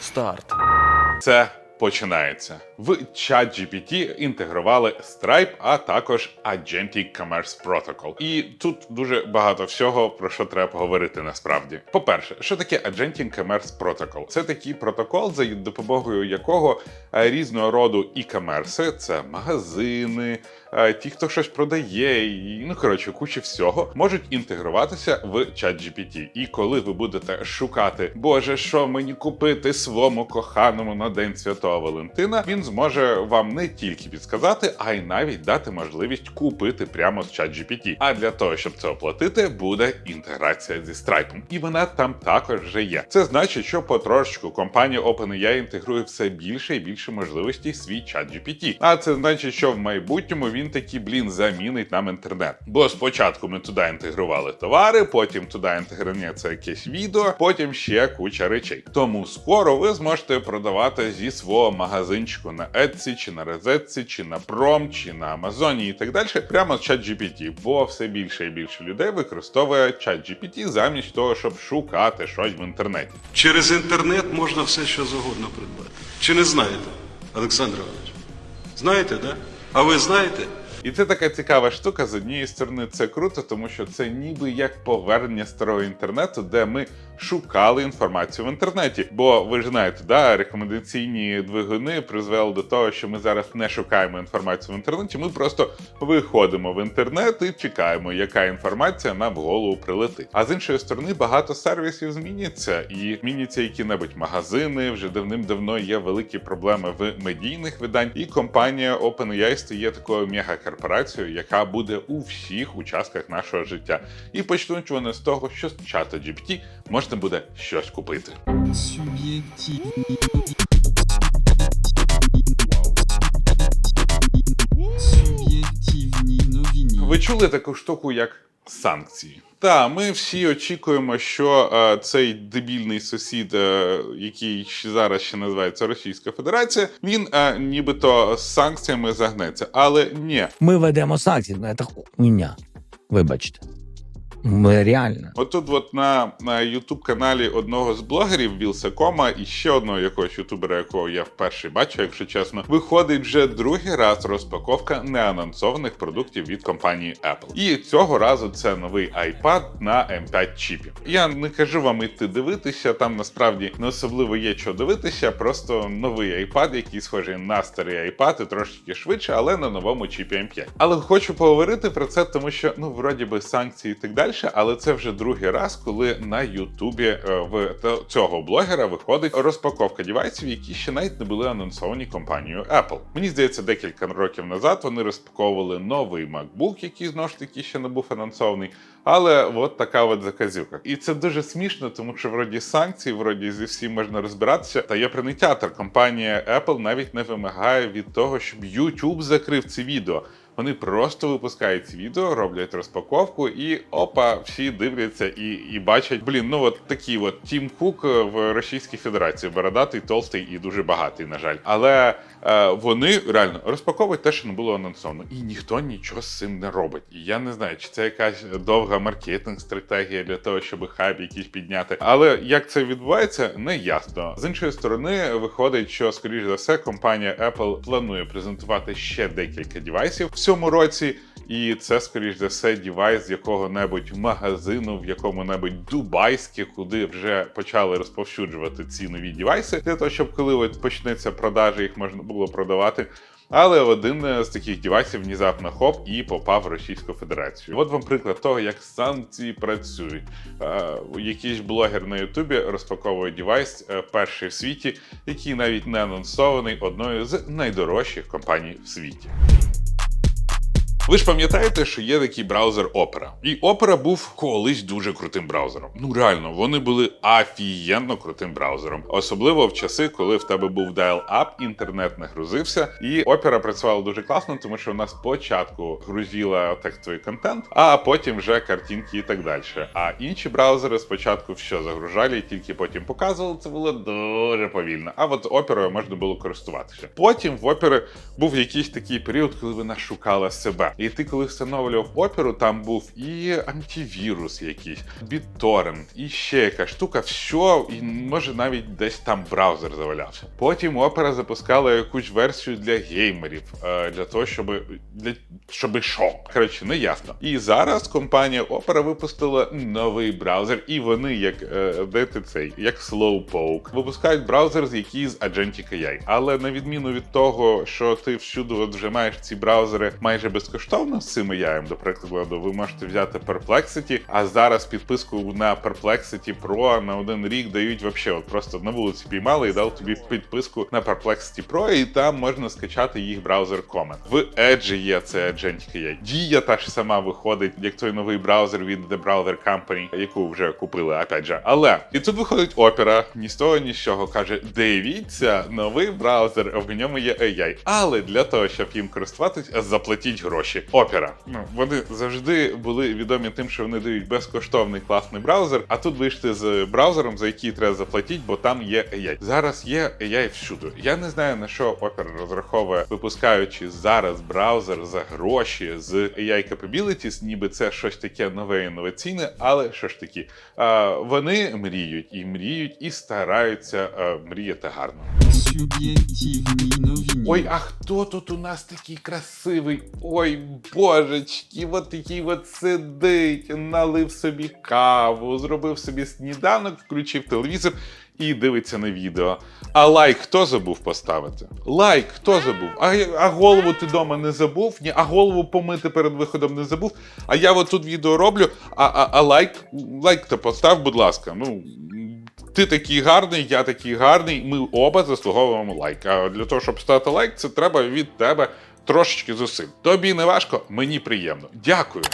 Старт. Це починається. В ChatGPT інтегрували Stripe, а також Agentic Commerce Protocol. І тут дуже багато всього про що треба поговорити насправді. По-перше, що таке Agentic Commerce Protocol? Це такий протокол, за допомогою якого е, різного роду e-commerce, це магазини, е, ті, хто щось продає, і, ну коротше, куча всього, можуть інтегруватися в ChatGPT. І коли ви будете шукати, Боже, що мені купити своєму коханому на День Святого Валентина, він зможе вам не тільки підсказати, а й навіть дати можливість купити прямо з ChatGPT. А для того, щоб це оплатити, буде інтеграція зі Stripe. І вона там також вже є. Це значить, що потрошечку компанія OpenAI інтегрує все більше і більше можливостей свій ChatGPT. А це значить, що в майбутньому він таки, блін, замінить нам інтернет. Бо спочатку ми туди інтегрували товари, потім туди інтегрується якесь відео, потім ще куча речей. Тому скоро ви зможете продавати зі свого магазинчику на Etsy, чи на Розетці, чи на Prom, чи на Амазоні і так далі, прямо з ChatGPT. Бо все більше і більше людей використовує ChatGPT замість того, щоб шукати щось в інтернеті. Через інтернет можна все, що завгодно придбати. Чи не знаєте, Олександр Іванович? Знаєте, да? А ви знаєте? І це така цікава штука. З однієї сторони, це круто, тому що це ніби як повернення старого інтернету, де ми шукали інформацію в інтернеті. Бо ви ж знаєте, да, рекомендаційні двигуни призвели до того, що ми зараз не шукаємо інформацію в інтернеті. Ми просто виходимо в інтернет і чекаємо, яка інформація нам в голову прилетить. А з іншої сторони, багато сервісів зміняться, і зміняться які-небудь магазини. Вже давним-давно є великі проблеми в медійних видань, і компанія OpenAI стає такою мегакорпорацією, яка буде у всіх участках нашого життя. І почнуть вони з того, що чата GPT можна буде щось купити. Суб'єктивні новини. Ви чули таку штуку, як санкції? Та ми всі очікуємо, що е, цей дебільний сусід, е, який зараз ще називається Російська Федерація, він е, нібито з санкціями загнеться. Але ні, Ми ведемо санкції, ну це хуйня. Вибачте. Реально. Отут, от на, на youtube каналі одного з блогерів Вілсакома і ще одного якогось ютубера, якого я вперше бачу, якщо чесно, виходить вже другий раз розпаковка неанонсованих продуктів від компанії Apple. І цього разу це новий iPad на M5 чіпі. Я не кажу вам іти дивитися, там насправді не особливо є що дивитися, просто новий iPad, який схожий на старий iPad, і трошки швидше, але на новому чіпі M5. Але хочу поговорити про це, тому що ну вроді би санкції і так далі, але це вже другий раз, коли на Ютубі е, в цього блогера виходить розпаковка дівайсів, які ще навіть не були анонсовані компанією Apple. Мені здається, декілька років назад вони розпаковували новий MacBook, який знову ж таки ще не був анонсований. Але от така от заказівка. І це дуже смішно, тому що вроді санкції, вроді зі всім можна розбиратися. Та є принитятор. Компанія Apple навіть не вимагає від того, щоб YouTube закрив це відео. Вони просто випускають відео, роблять розпаковку, і опа, всі дивляться і, і бачать. Блін, ну от такий от Тім Кук в Російській Федерації, бородатий, толстий і дуже багатий, на жаль. Але е, вони реально розпаковують те, що не було анонсовано, і ніхто нічого з цим не робить. І я не знаю, чи це якась довга маркетинг стратегія для того, щоб хайп якийсь підняти. Але як це відбувається, не ясно. З іншої сторони, виходить, що скоріш за все компанія Apple планує презентувати ще декілька девайсів цьому році. І це, скоріш за все, дівайс якого-небудь магазину, в якому-небудь дубайське, куди вже почали розповсюджувати ці нові дівайси, для того, щоб коли от почнеться продажа, їх можна було продавати. Але один з таких девайсів внезапно хоп і попав в Російську Федерацію. От вам приклад того, як санкції працюють. Е, якийсь блогер на Ютубі розпаковує девайс, е, перший в світі, який навіть не анонсований одною з найдорожчих компаній в світі. Ви ж пам'ятаєте, що є такий браузер Opera. І Opera був колись дуже крутим браузером. Ну реально, вони були афієнно крутим браузером, особливо в часи, коли в тебе був dial-up, інтернет не грузився, і Opera працювала дуже класно, тому що вона спочатку грузила текстовий контент, а потім вже картинки і так далі. А інші браузери спочатку все загружали і тільки потім показували. Це було дуже повільно. А от оперою можна було користуватися. Потім в опери був якийсь такий період, коли вона шукала себе. І ти, коли встановлював оперу, там був і антивірус якийсь, BitTorrent, і ще якась штука, все, і може навіть десь там браузер завалявся. Потім опера запускала якусь версію для геймерів, е, для того, щоб для щоб що. Коротше, не ясно. І зараз компанія Opera випустила новий браузер, і вони, як де ти цей, як Slowpoke, випускають браузер, який з Agentic AI. Але на відміну від того, що ти всюди от вже маєш ці браузери майже безкоштовно з цим AI, до прикладу, ви можете взяти Perplexity, а зараз підписку на Perplexity Pro на один рік дають вообще, от просто на вулиці піймали і дав тобі підписку на Perplexity Pro, і там можна скачати їх браузер Comet. В Edge є це Agentic AI. Дія та ж сама виходить, як той новий браузер від The Browser Company, яку вже купили, опять же. Але і тут виходить опера, ні з того, ні з чого каже: дивіться, новий браузер, в ньому є AI. Але для того, щоб їм користуватись, заплатіть гроші. Опера. Ну вони завжди були відомі тим, що вони дають безкоштовний класний браузер. А тут вийшли з браузером, за який треба заплатити, бо там є AI. Зараз є AI всюди. Я не знаю на що опера розраховує, випускаючи зараз браузер за гроші з AI capabilities, ніби це щось таке нове інноваційне, але що ж таки, вони мріють і мріють, і стараються мріяти гарно. Суб'єктивні новини. Ой, а хто тут у нас такий красивий? Ой, божечки, от такий от сидить, налив собі каву, зробив собі сніданок, включив телевізор і дивиться на відео. А лайк хто забув поставити? Лайк хто забув? А, а голову ти дома не забув? Ні, а голову помити перед виходом не забув. А я от тут відео роблю, а, а, а лайк, лайк то постав, будь ласка. Ну, ти такий гарний, я такий гарний. Ми оба заслуговуємо лайк. А для того, щоб стати лайк, це треба від тебе трошечки зусиль. Тобі не важко, мені приємно. Дякую.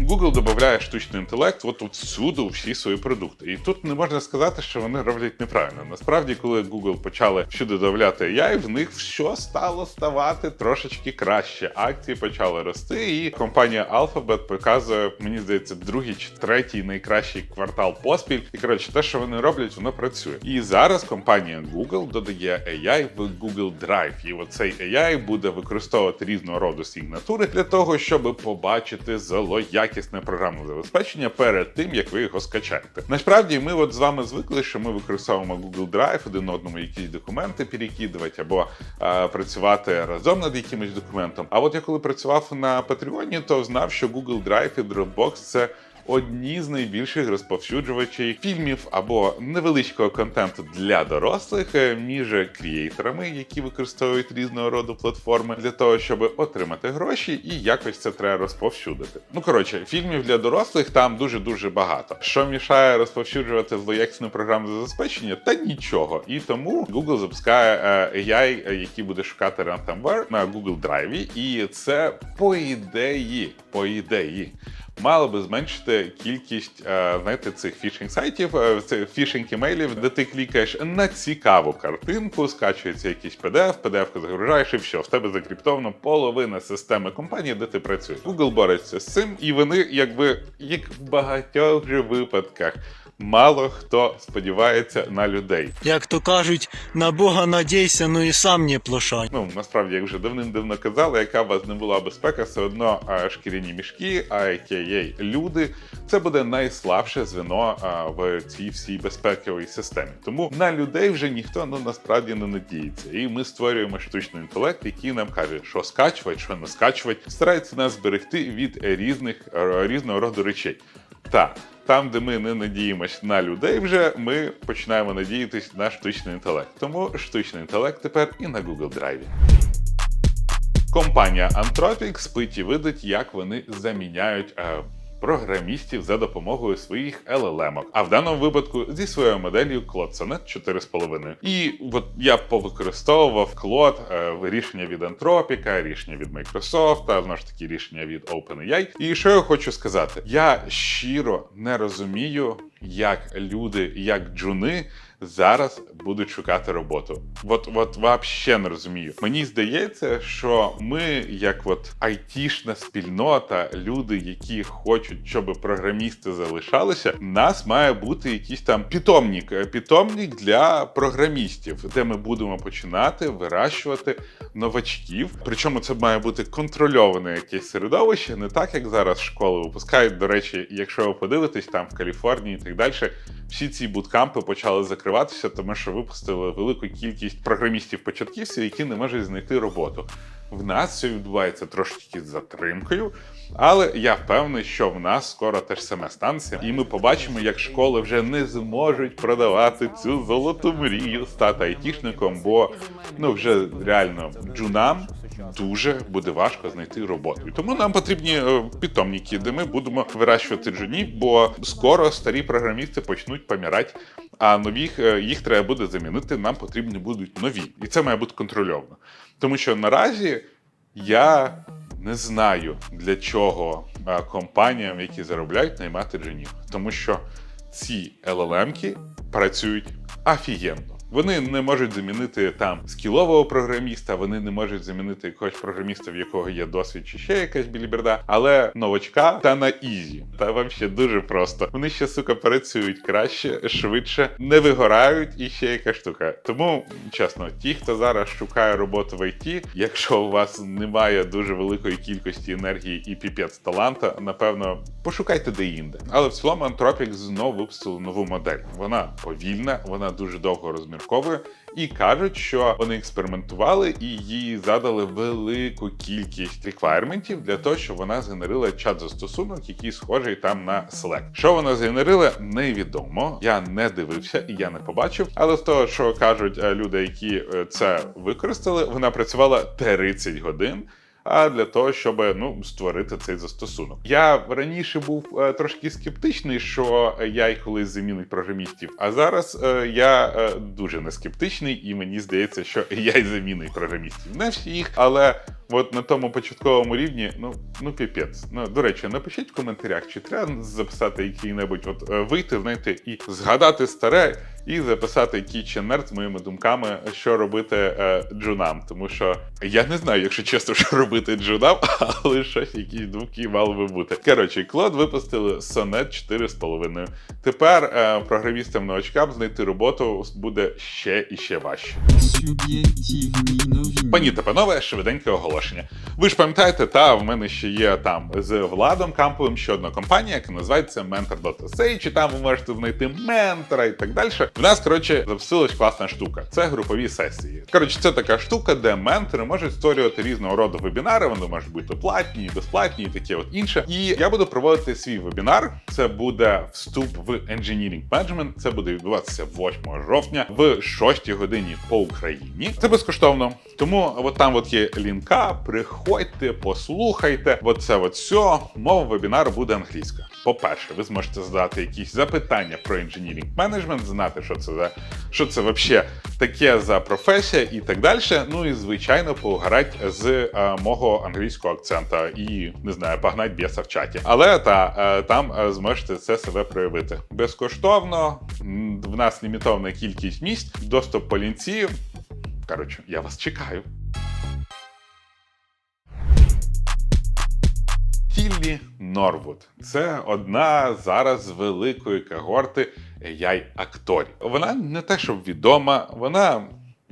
Google додає штучний інтелект от тут всюди всі свої продукти. І тут не можна сказати, що вони роблять неправильно. Насправді, коли Google почали всюди додавати AI, в них все стало ставати трошечки краще. Акції почали рости, і компанія Alphabet показує, мені здається, другий чи третій найкращий квартал поспіль. І коротше, те, що вони роблять, воно працює. І зараз компанія Google додає AI в Google Drive. І оцей AI буде використовувати різного роду сигнатури для того, щоб побачити злоякісне програмне забезпечення перед тим, як ви його скачаєте. Насправді, ми от з вами звикли, що ми використовуємо Google Drive один одному якісь документи перекидувати або е, працювати разом над якимось документом. А от я коли працював на Patreon, то знав, що Google Drive і Dropbox це одні з найбільших розповсюджувачів фільмів або невеличкого контенту для дорослих е, між крієйторами, які використовують різного роду платформи для того, щоб отримати гроші, і якось це треба розповсюдити. Ну коротше, фільмів для дорослих там дуже дуже багато. Що мішає розповсюджувати злоякісне програмне забезпечення? Та нічого. І тому Google запускає е, AI, е, який буде шукати ransomware на Google Drive, і це по ідеї, по ідеї мало би зменшити кількість е, знаєте, цих фішинг сайтів, е, цих фішинг імейлів, де ти клікаєш на цікаву картинку, скачується якийсь PDF, PDF загружаєш і все, в тебе закріптовано половина системи компанії, де ти працюєш. Google бореться з цим, і вони, якби як в багатьох же випадках. Мало хто сподівається на людей. Як то кажуть, на Бога надійся, ну і сам не плошай. Ну насправді, як вже давним-давно казали, яка б вас не була безпека, все одно а, шкіряні мішки, а.к.а. люди, це буде найслабше звено а, в цій всій безпековій системі. Тому на людей вже ніхто ну насправді не надіється. І ми створюємо штучний інтелект, який нам каже, що скачувати, що не скачувати, старається нас зберегти від різних різного роду речей. Так. Там, де ми не надіємось на людей, вже ми починаємо надіятись на штучний інтелект. Тому штучний інтелект тепер і на Google Драйві. Компанія Anthropic спить і видить, як вони заміняють е, програмістів за допомогою своїх LLM. А в даному випадку зі своєю моделлю Claude Sonnet 4,5. І от я повикористовував Claude, в рішення від Anthropic, рішення від Microsoft, а ж таки рішення від OpenAI. І що я хочу сказати? Я щиро не розумію. як люди, як джуни зараз будуть шукати роботу. От, от вообще не розумію. Мені здається, що ми, як от айтішна спільнота, люди, які хочуть, щоб програмісти залишалися, нас має бути якийсь там питомник, е, питомник для програмістів, де ми будемо починати вирощувати новачків. Причому це має бути контрольоване якесь середовище, не так як зараз школи випускають. До речі, якщо ви подивитесь там в Каліфорнії і так далі, всі ці буткампи почали закриватися, тому що випустили велику кількість програмістів-початківців, які не можуть знайти роботу. В нас це відбувається трошки з затримкою, але я впевнений, що в нас скоро теж саме станеться, і ми побачимо, як школи вже не зможуть продавати цю золоту мрію стати айтішником, бо ну вже реально джунам дуже буде важко знайти роботу. Тому нам потрібні е, питомники, де ми будемо вирощувати джунів, бо скоро старі програмісти почнуть помирати, а нових е, їх треба буде замінити. Нам потрібні будуть нові, і це має бути контрольовано. Тому що наразі я не знаю для чого е, компаніям, які заробляють, наймати джунів, тому що ці LLM-ки працюють офігенно. Вони не можуть замінити там скілового програміста, вони не можуть замінити якогось програміста, в якого є досвід чи ще якась біліберда, але новачка та на ізі. Та вообще дуже просто. Вони ще сука працюють краще, швидше, не вигорають і ще яка штука. Тому чесно, ті, хто зараз шукає роботу в ІТ, якщо у вас немає дуже великої кількості енергії і піпець таланта, напевно, пошукайте де інде. Але в цілому Anthropic знову випустили нову модель. Вона повільна, вона дуже довго розмірковує. І кажуть, що вони експериментували і їй задали велику кількість реквайрментів для того, щоб вона згенерила чат застосунок, який схожий там на Slack. Що вона згенерила, невідомо. Я не дивився і я не побачив. Але з того, що кажуть е, люди, які е, це використали, вона працювала 30 годин. А для того, щоб ну створити цей застосунок, я раніше був е, трошки скептичний, що я колись замінить програмістів. А зараз е, я е, дуже не скептичний, і мені здається, що я й замінить програмістів. Не всіх, але от на тому початковому рівні, ну ну піпець. Ну до речі, напишіть в коментарях, чи треба записати який-небудь, от вийти, знаєте, і згадати старе. І записати який нерд з моїми думками, що робити е, джунам. Тому що я не знаю, якщо чесно, що робити джунам, але щось, якісь думки мали би бути. Коротше, Клод випустили Sonnet 4,5. Тепер е, програмістам-новачкам знайти роботу буде ще і ще важче. Пані та панове, швиденьке оголошення. Ви ж пам'ятаєте, та в мене ще є там з Владом Камповим ще одна компанія, яка називається Mentor.sage, і там ви можете знайти ментора і так далі. В нас, коротше, запустилась класна штука. Це групові сесії. Коротше, це така штука, де ментори можуть створювати різного роду вебінари. Вони можуть бути платні, безплатні і таке от інше. І я буду проводити свій вебінар. Це буде вступ в Engineering Management. Це буде відбуватися 8 жовтня в 6 годині по Україні. Це безкоштовно. Тому от там от є лінка. Приходьте, послухайте. От це от все. Мова вебінару буде англійська. По-перше, ви зможете задати якісь запитання про інженірінг менеджмент, знати, що це за що це вообще таке за професія і так далі. Ну і звичайно, поугарать з е, мого англійського акцента і не знаю, погнать біса в чаті. Але та е, там е, зможете це себе проявити безкоштовно. В нас лімітована кількість місць, доступ по лінці. Коротше, я вас чекаю. Тіллі Норвуд це одна зараз великої когорти AI-акторів. Вона не те, щоб відома, вона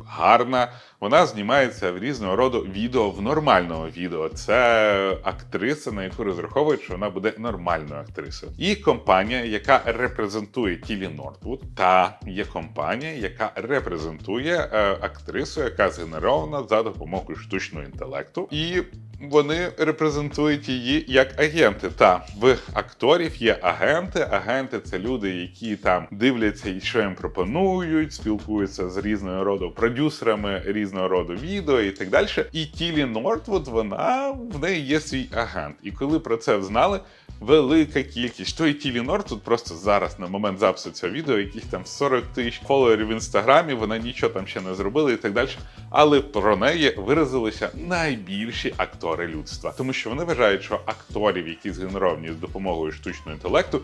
гарна, вона знімається в різного роду відео в нормальному відео. Це актриса, на яку розраховують, що вона буде нормальною актрисою. І компанія, яка репрезентує Тілі Нортвуд, та є компанія, яка репрезентує е, актрису, яка згенерована за допомогою штучного інтелекту. І вони репрезентують її як агенти. Та в акторів є агенти. Агенти це люди, які там дивляться, і що їм пропонують, спілкуються з різного роду продюсерами різного роду відео і так далі. І Тілі Нортвуд, вона в неї є свій агент. І коли про це знали, велика кількість. Той Тілі Нор тут просто зараз на момент запису цього відео, якісь там 40 тисяч фоловерів в інстаграмі, вона нічого там ще не зробила і так далі. Але про неї виразилися найбільші актори людства, тому що вони вважають, що акторів, які згенеровані з допомогою штучного інтелекту,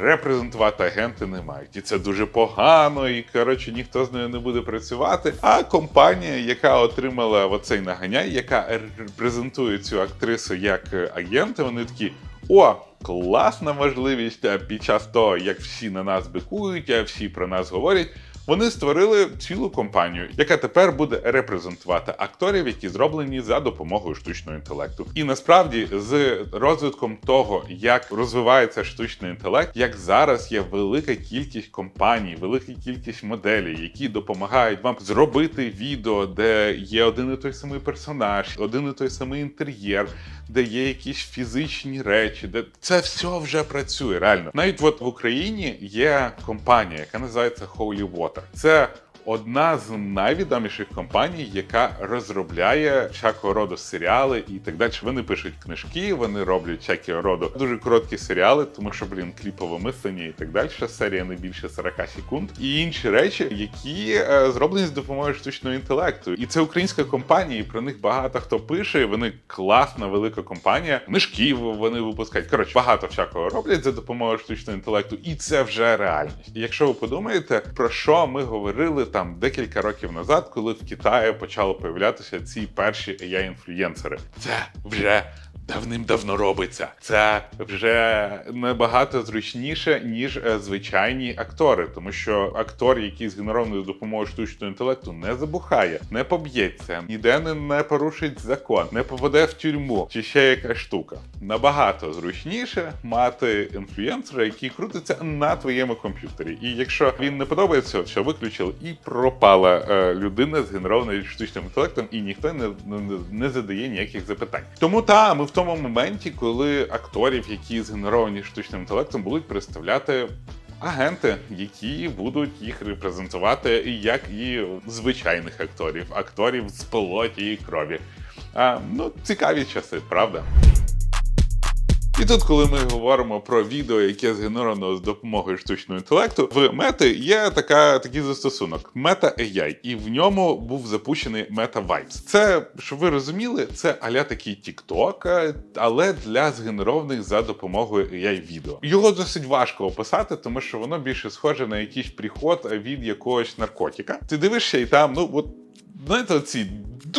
репрезентувати агенти не мають. І це дуже погано, і коротше ніхто з нею не буде працювати. А компанія, яка отримала оцей наганяй, яка репрезентує цю актрису як е, агента, вони такі. О, класна можливість е, під час того, як всі на нас бикують, всі про нас говорять. Вони створили цілу компанію, яка тепер буде репрезентувати акторів, які зроблені за допомогою штучного інтелекту. І насправді, з розвитком того, як розвивається штучний інтелект, як зараз є велика кількість компаній, велика кількість моделей, які допомагають вам зробити відео, де є один і той самий персонаж, один і той самий інтер'єр, де є якісь фізичні речі, де це все вже працює. Реально, навіть от в Україні є компанія, яка називається Holy Water. Це одна з найвідоміших компаній, яка розробляє всякого роду серіали і так далі. Вони пишуть книжки, вони роблять всякого роду дуже короткі серіали, тому що блін, кліпове мислення і так далі. Серія не більше 40 секунд, і інші речі, які е, зроблені з допомогою штучного інтелекту. І це українська компанія, і про них багато хто пише. Вони класна, велика компанія. Книжки вони випускають. Коротше, багато всякого роблять за допомогою штучного інтелекту, і це вже реальність. Якщо ви подумаєте, про що ми говорили там декілька років назад, коли в Китаї почали появлятися ці перші AI-інфлюєнсери, це вже. Давним-давно робиться. Це вже набагато зручніше, ніж е, звичайні актори, тому що актор, який згенерований за допомогою штучного інтелекту, не забухає, не поб'ється, ніде не, порушить закон, не попаде в тюрму чи ще якась штука. Набагато зручніше мати інфлюенсера, який крутиться на твоєму комп'ютері. І якщо він не подобається, все виключили і пропала е, людина згенерована штучним інтелектом, і ніхто не, не, не задає ніяких запитань. Тому та ми в тому моменті, коли акторів, які згенеровані штучним інтелектом, будуть представляти. Агенти, які будуть їх репрезентувати, як і звичайних акторів, акторів з плоті і крові. А, ну, цікаві часи, правда? І тут, коли ми говоримо про відео, яке згенеровано з допомогою штучного інтелекту, в Мети є така, такий застосунок Meta AI, і в ньому був запущений Meta Vibes. Це, щоб ви розуміли, це аля такий TikTok, але для згенерованих за допомогою AI відео. Його досить важко описати, тому що воно більше схоже на якийсь приход від якогось наркотика. Ти дивишся, і там, ну от. Знаєте, ці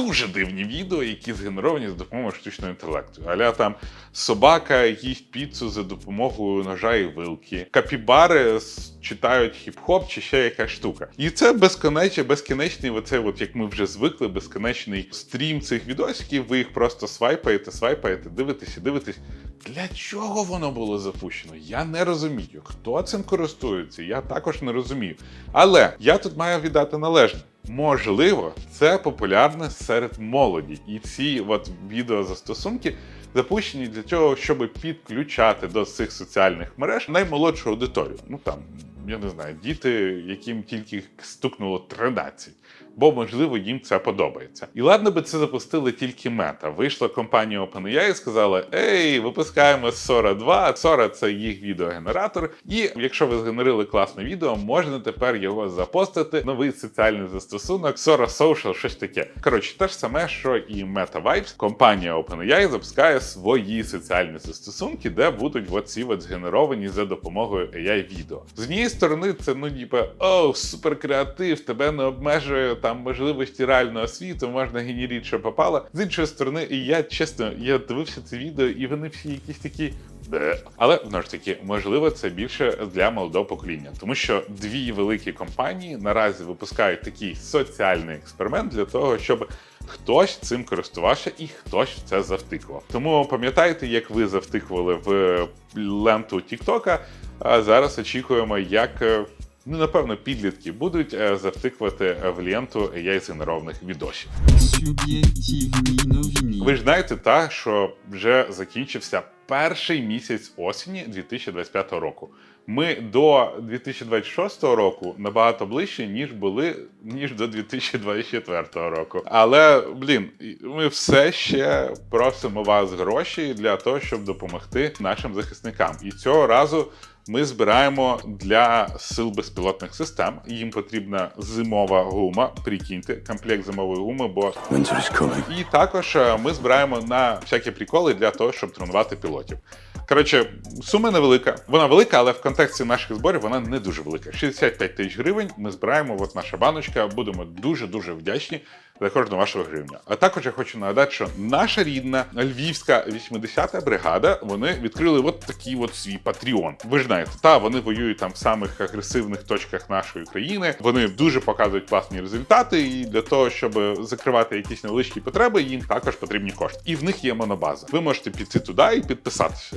дуже дивні відео, які згенеровані за допомогою штучного інтелекту. Аля там собака їсть піцу за допомогою ножа і вилки, капібари читають хіп-хоп чи ще якась штука. І це безконечний, безкінечний, оце, от як ми вже звикли, безконечний стрім цих відосиків. Ви їх просто свайпаєте, свайпаєте, дивитесь і дивитесь. Для чого воно було запущено? Я не розумію. Хто цим користується? Я також не розумію. Але я тут маю віддати належне. Можливо, це популярне серед молоді, і ці от відеозастосунки запущені для того, щоб підключати до цих соціальних мереж наймолодшу аудиторію. Ну там я не знаю, діти, яким тільки стукнуло 13. Бо можливо їм це подобається. І ладно би це запустили тільки мета. Вийшла компанія OpenAI і сказала: Ей, випускаємо Sora 2. Sora – це їх відеогенератор. І якщо ви згенерили класне відео, можна тепер його запостити. Новий соціальний застосунок Sora Social, щось таке. Коротше, те ж саме, що і Meta Vibes. Компанія OpenAI запускає свої соціальні застосунки, де будуть оці от згенеровані за допомогою AI відео. З однієї сторони, це ну ніби о, супер креатив, тебе не обмежує там можливості реального світу, можна генерити, що попало. З іншої сторони, і я чесно, я дивився це відео, і вони всі якісь такі. «Бе». Але знову ж таки, можливо, це більше для молодого покоління, тому що дві великі компанії наразі випускають такий соціальний експеримент для того, щоб хтось цим користувався і хтось це завтикував. Тому пам'ятайте, як ви завтикували в ленту Тіктока. А зараз очікуємо, як е, ну напевно підлітки будуть е, завтикувати в ленту AI згенерованих відосів. Новини. Ви ж знаєте, та що вже закінчився перший місяць осені 2025 року. Ми до 2026 року набагато ближче, ніж були ніж до 2024 року. Але блін, ми все ще просимо вас гроші для того, щоб допомогти нашим захисникам. І цього разу. Ми збираємо для сил безпілотних систем. Їм потрібна зимова гума. Прикиньте, комплект зимової гуми, бо і також е, ми збираємо на всякі приколи для того, щоб тренувати пілотів. Коротше, сума невелика. Вона велика, але в контексті наших зборів вона не дуже велика. 65 тисяч гривень. Ми збираємо. От наша баночка. Будемо дуже дуже вдячні за кожну вашу гривню. А також я хочу нагадати, що наша рідна львівська 80-та бригада вони відкрили от такий от свій патріон. Ви ж знаєте, та вони воюють там в самих агресивних точках нашої країни. Вони дуже показують класні результати, і для того, щоб закривати якісь невеличкі потреби, їм також потрібні кошти. І в них є монобаза. Ви можете піти туди і підписатися.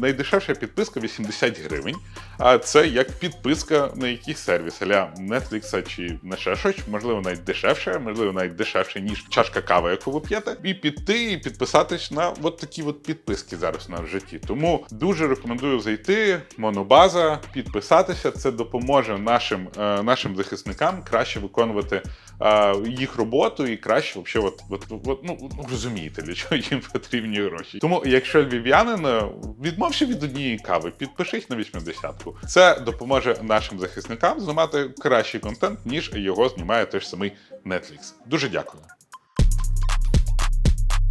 Найдешевша підписка 80 гривень. А це як підписка на якийсь сервіс, аля Netflix чи на ще щось, можливо, навіть дешевше, можливо, навіть дешевше, ніж чашка кави, яку ви п'єте, і піти і підписатись на от такі от підписки зараз на житті. Тому дуже рекомендую зайти, монобаза, підписатися. Це допоможе нашим, е, нашим захисникам краще виконувати е, їх роботу і краще вообще, от, от, от, ну, ну, розумієте, для чого їм потрібні гроші. Тому, якщо львів'янин, е, відмовся від однієї кави, підпишись на 80-ку. Це допоможе нашим захисникам знімати кращий контент, ніж його знімає той ж самий Netflix. Дуже дякую.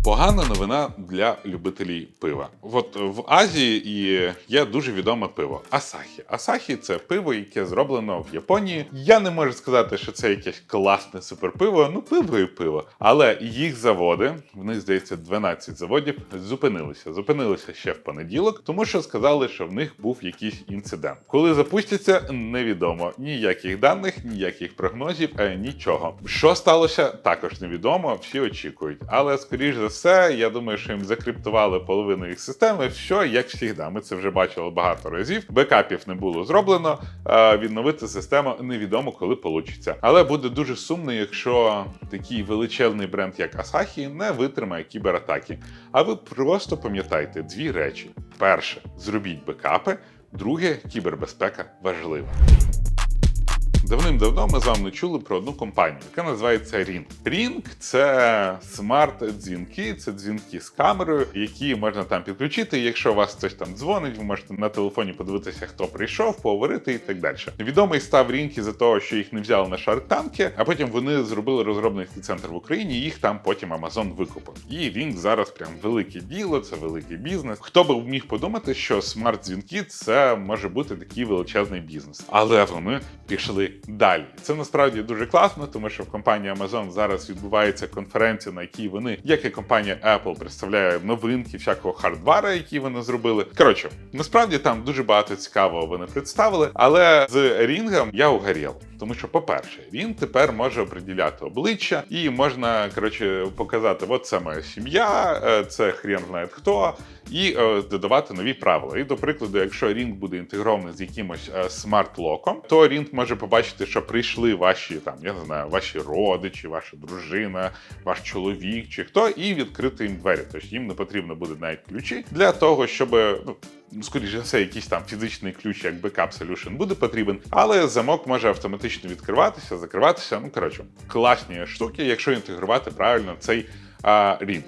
Погана новина для любителів пива. От в Азії є дуже відоме пиво Асахі. Асахі це пиво, яке зроблено в Японії. Я не можу сказати, що це якесь класне суперпиво, ну пиво і пиво. Але їх заводи, в них здається 12 заводів, зупинилися. Зупинилися ще в понеділок, тому що сказали, що в них був якийсь інцидент. Коли запустяться, невідомо. Ніяких даних, ніяких прогнозів, е, нічого. Що сталося, також невідомо. Всі очікують. Але скоріш за все, я думаю, що їм закриптували половину їх системи. Що як завжди, ми це вже бачили багато разів. Бекапів не було зроблено. е, Відновити систему невідомо коли получиться. Але буде дуже сумно, якщо такий величезний бренд, як Asahi, не витримає кібератаки. А ви просто пам'ятайте дві речі: перше, зробіть бекапи. Друге, кібербезпека важлива. Давним-давно ми з вами чули про одну компанію, яка називається Ring. Ring – це смарт-дзвінки, це дзвінки з камерою, які можна там підключити. Якщо у вас хтось там дзвонить, ви можете на телефоні подивитися, хто прийшов, поговорити і так далі. Відомий став Ring із-за того, що їх не взяли на шарк-танки, а потім вони зробили розробницький центр в Україні. Їх там потім Amazon викупив. І Ring зараз прям велике діло, це великий бізнес. Хто би міг подумати, що смарт-дзвінки це може бути такий величезний бізнес, але вони пішли далі. Це насправді дуже класно, тому що в компанії Amazon зараз відбувається конференція, на якій вони, як і компанія Apple, представляє новинки всякого хардвара, які вони зробили. Коротше, насправді там дуже багато цікавого вони представили, але з рінгом я угорів. Тому що, по-перше, він тепер може оприділяти обличчя і можна коротше показати: от це моя сім'я, е, це хрен знає хто, і е, додавати нові правила. І до прикладу, якщо Ring буде інтегрований з якимось е, смарт-локом, то Ring може побачити, що прийшли ваші там, я не знаю, ваші родичі, ваша дружина, ваш чоловік чи хто, і відкрити їм двері. Тобто їм не потрібно буде навіть ключі для того, щоб ну. Скоріше за все, якийсь там фізичний ключ, як backup solution буде потрібен, але замок може автоматично відкриватися, закриватися. Ну коротше, класні штуки, якщо інтегрувати правильно цей а, рінг.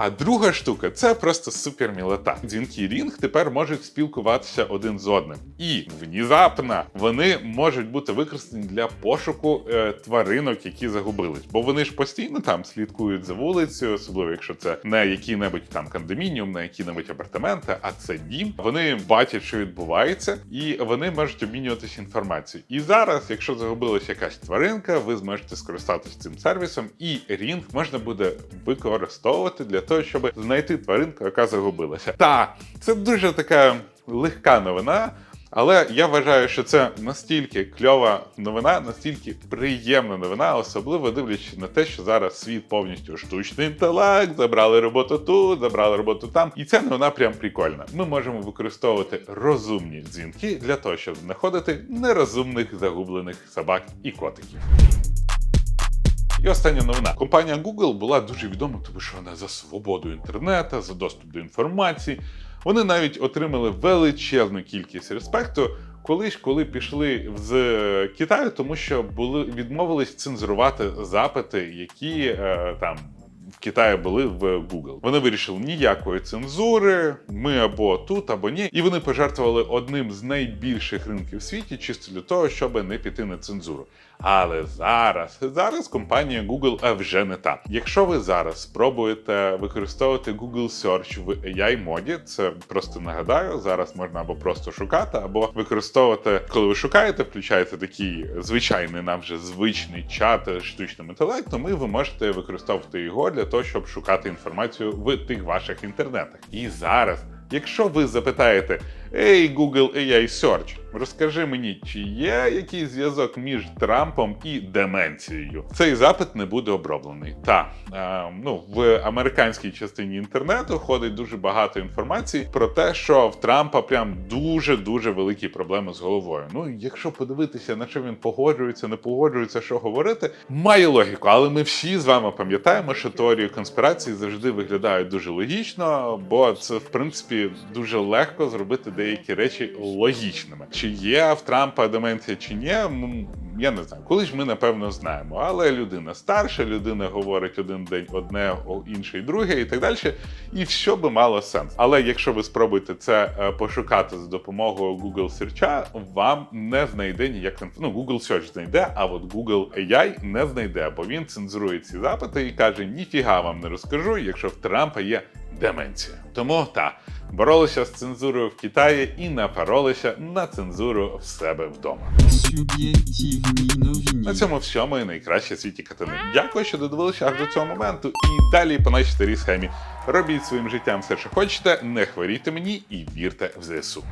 А друга штука це просто супер мілота. Дзвінки Рінг тепер можуть спілкуватися один з одним. І внезапно вони можуть бути використані для пошуку е, тваринок, які загубились. Бо вони ж постійно там слідкують за вулицею, особливо якщо це не який-небудь там кондомініум, не які-небудь апартаменти, а це дім. Вони бачать, що відбувається, і вони можуть обмінюватися інформацією. І зараз, якщо загубилась якась тваринка, ви зможете скористатися цим сервісом, і Рінг можна буде використовувати для того, щоб знайти тваринку, яка загубилася. Та це дуже така легка новина. Але я вважаю, що це настільки кльова новина, настільки приємна новина, особливо дивлячись на те, що зараз світ повністю штучний інтелект, забрали роботу тут, забрали роботу там. І ця новина прям прикольна. Ми можемо використовувати розумні дзвінки для того, щоб знаходити нерозумних загублених собак і котиків. І остання новина. Компанія Google була дуже відома, тому що вона за свободу інтернету, за доступ до інформації. Вони навіть отримали величезну кількість респекту, Колись, коли пішли з Китаю, тому що були відмовились цензурувати запити, які е, там. В Китаї були в Google. Вони вирішили ніякої цензури. Ми або тут, або ні. І вони пожертвували одним з найбільших ринків в світі, чисто для того, щоб не піти на цензуру. Але зараз, зараз компанія Google вже не та. Якщо ви зараз спробуєте використовувати Google Search в AI моді, це просто нагадаю, зараз можна або просто шукати, або використовувати, коли ви шукаєте, включаєте такий звичайний нам вже звичний чат штучним інтелектом, і ви можете використовувати його для того, щоб шукати інформацію в тих ваших інтернетах. І зараз. Якщо ви запитаєте Ей, Google AI Search, розкажи мені, чи є якийсь зв'язок між Трампом і деменцією? Цей запит не буде оброблений. Та е, ну в американській частині інтернету ходить дуже багато інформації про те, що в Трампа прям дуже дуже великі проблеми з головою. Ну, якщо подивитися, на що він погоджується, не погоджується, що говорити, має логіку. Але ми всі з вами пам'ятаємо, що теорії конспірації завжди виглядають дуже логічно, бо це в принципі дуже легко зробити деякі речі логічними. Чи є в Трампа деменція, чи ні, м, я не знаю. Колись ми напевно знаємо, але людина старша, людина говорить один день одне, інший друге, і так далі. І все би мало сенс. Але якщо ви спробуєте це е, пошукати за допомогою Google Search, вам не знайде ніяк ну, Google Search знайде, а от Google AI не знайде, бо він цензурує ці запити і каже: ніфіга вам не розкажу, якщо в Трампа є деменція. Тому та боролися з цензурою в Китаї і напоролися на цензуру в себе вдома. На цьому всьому і найкраще світі катани. Дякую, що додивилися аж до цього моменту. І далі по нашій старій схемі. Робіть своїм життям все, що хочете, не хворійте мені і вірте в ЗСУ.